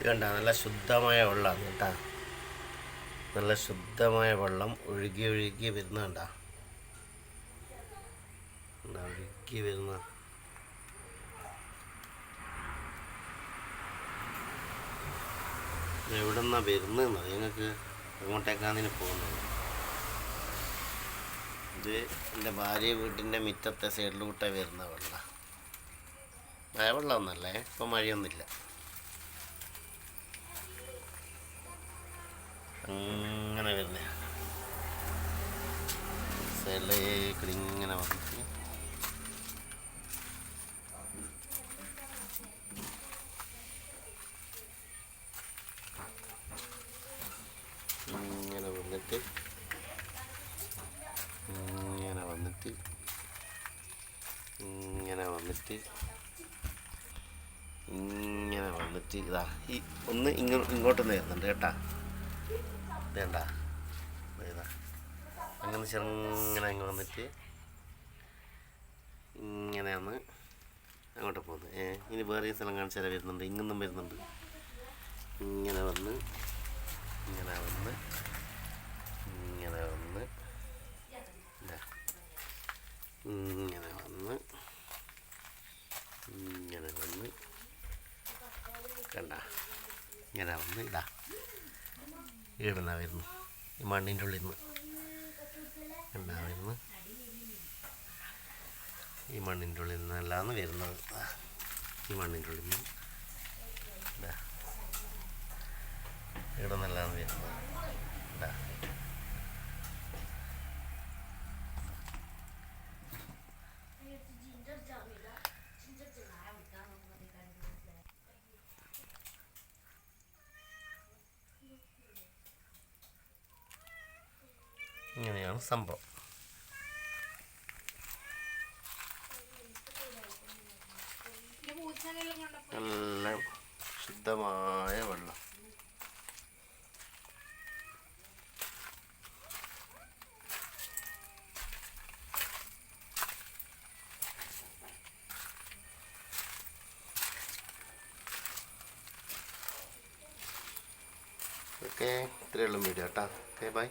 ഇത് കണ്ട നല്ല ശുദ്ധമായ വെള്ളമാണ് കേട്ടാ. നല്ല ശുദ്ധമായ വെള്ളം ഒഴുകി ഒഴുകി വരുന്ന കണ്ട. ഒഴുകി വരുന്ന. എവിടെ നിന്നാ വരുന്നതെന്ന് നിങ്ങൾക്ക് അങ്ങോട്ടേക്കാന്നിന് പോകുന്നത്. ഇത് എന്റെ ഭാര്യ വീട്ടിന്റെ മിറ്റത്തെ സൈഡിലൂട്ടേ വരുന്ന വെള്ളം. മഴ വെള്ളമൊന്നല്ലേ ഇപ്പം മഴയൊന്നുമില്ല. അങ്ങനെ വരുന്ന. സൈഡിലേക്ക് ഇങ്ങനെ വന്നിട്ട്. ഇങ്ങനെ വന്നിട്ട്. ഇങ്ങനെ വന്നിട്ട്. ഇങ്ങനെ വന്നിട്ട്. ഇങ്ങനെ വന്നിട്ട്. ഇതാ ഈ ഒന്ന് ഇങ്ങോട്ട് ഇങ്ങോട്ട് നേരുന്നുണ്ട് കേട്ടാ. വേണ്ട. അങ്ങനെ ചെറുങ്ങനെ അങ്ങ് വന്നിട്ട് ഇങ്ങനെയാണ് അങ്ങോട്ട് പോകുന്നത്. ഏ ഇനി വേറെ സ്ഥലം കാണിച്ചാൽ വരുന്നുണ്ട്. ഇങ്ങൊന്നും വരുന്നുണ്ട്. ഇങ്ങനെ വന്ന് ഇങ്ങനെ വന്ന് ഇങ്ങനെ വന്ന്. ഇങ്ങനെ വന്ന് ഇങ്ങനെ വന്ന്. കണ്ട? ഇങ്ങനെ വന്ന് ഇതാ. ഈടുന്ന വരുന്നു ഈ മണ്ണിന്റെ ഉള്ളിൽ നിന്ന് കണ്ടാ വരുന്നു ഈ മണ്ണിന്റെ ഉള്ളിൽ നിന്നല്ലാന്ന് വരുന്നത്. ഈ മണ്ണിന്റെ ഉള്ളിൽ നിന്ന് ഇവിടെ നിന്നല്ലാന്ന് വരുന്നത്. ഇതാ. ഇങ്ങനെയാണ് സംഭവം. നല്ല ശുദ്ധമായ വെള്ളം. ഓക്കെ ഇത്രയുള്ള വീഡിയോ കേട്ടോ. Okay bye.